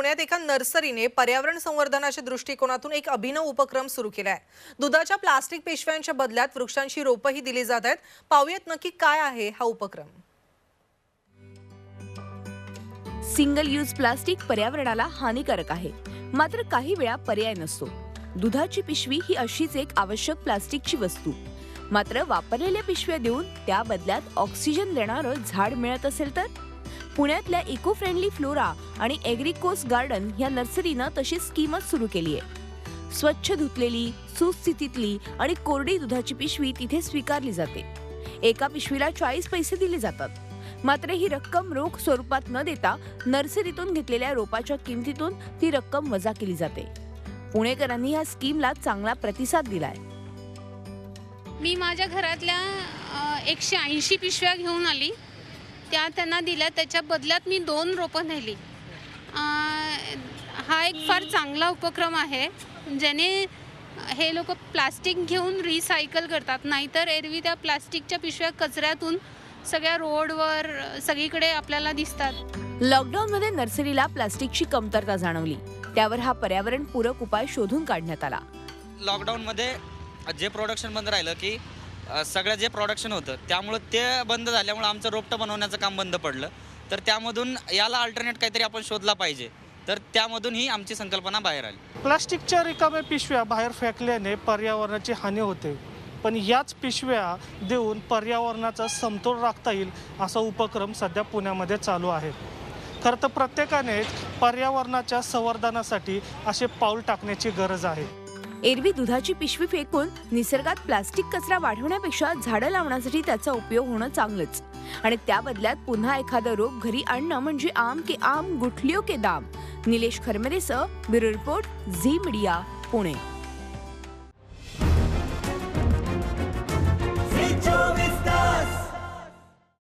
पुण्यात एका नर्सरीने पर्यावरण संवर्धनाच्या दृष्टिकोनातून एक अभिनव उपक्रम सुरू केला आहे दुधाच्या प्लास्टिक पिशव्यांच्या बदल्यात वृक्षांची रोपंही दिली जात आहेत. पाहुयात नक्की काय आहे हा उपक्रम. सिंगल यूज प्लास्टिक पर्यावरणाला हानिकारक आहे. मात्र काही वेळा पर्याय नसतो. दुधाची पिशवी ही अशीच एक आवश्यक प्लास्टिकची वस्तू. मात्र वापरलेल्या पिशव्या देऊन त्या बदल्यात ऑक्सिजन देणारं झाड मिळत असेल तर? पुण्यातल्या इको फ्रेंडली फ्लोरा आणि एग्रिकोस गार्डन ह्या नर्सरीनं तशी स्कीमच सुरू केली आहे स्वच्छ धुतलेली सुस्थितीतली आणि कोरडी दुधाची पिशवी तिथे स्वीकारली जाते. एका पिशवीला चाळीस पैसे दिले जातात. मात्र ही रक्कम रोख स्वरूपात न देता नर्सरीतून घेतलेल्या रोपाच्या किमतीतून ती रक्कम वजा केली जाते. पुणेकरांनी या स्कीमला चांगला प्रतिसाद दिलाय. मी माझ्या घरातल्या एकशे ऐंशी पिशव्या घेऊन आली. त्या त्यांना दिल्या. त्याच्या बदल्यात मी दोन रोपं नेली. हा एक फार चांगला उपक्रम आहे. ज्याने हे लोक प्लास्टिक घेऊन रिसायकल करतात. नाहीतर एरवी त्या प्लास्टिकच्या पिशव्या कचऱ्यातून सगळ्या रोडवर सगळीकडे आपल्याला दिसतात. लॉकडाऊन मध्ये नर्सरीला प्लास्टिकची कमतरता जाणवली. त्यावर हा पर्यावरण पूरक उपाय शोधून काढण्यात आला. लॉकडाऊनमध्ये जे प्रोडक्शन बंद राहिलं की सगळं जे प्रोडक्शन होतं त्यामुळं ते बंद झाल्यामुळं आमचं रोपटं बनवण्याचं काम बंद पडलं. तर त्यामधून याला अल्टरनेट काहीतरी आपण शोधला पाहिजे. तर त्यामधून ही आमची संकल्पना बाहेर आली. प्लास्टिकच्या रिकाम्या पिशव्या बाहेर फेकल्याने पर्यावरणाची हानी होते. पण याच पिशव्या देऊन पर्यावरणाचा समतोल राखता येईल असा उपक्रम सध्या पुण्यामध्ये चालू आहे. खरं तर प्रत्येकाने पर्यावरणाच्या संवर्धनासाठी असे पाऊल टाकण्याची गरज आहे. एरवी दुधाची पिशवी फेकून निसर्गात प्लास्टिक कचरा वाढवण्यापेक्षा झाडं लावण्यासाठी त्याचा उपयोग होणं चांगलंच. आणि त्या बदल्यात पुन्हा एखादं रोप घरी आणणं म्हणजे आम के आम गुठलिओ के दाम. Nilesh खरमेरेसह bureau report Zee media Pune.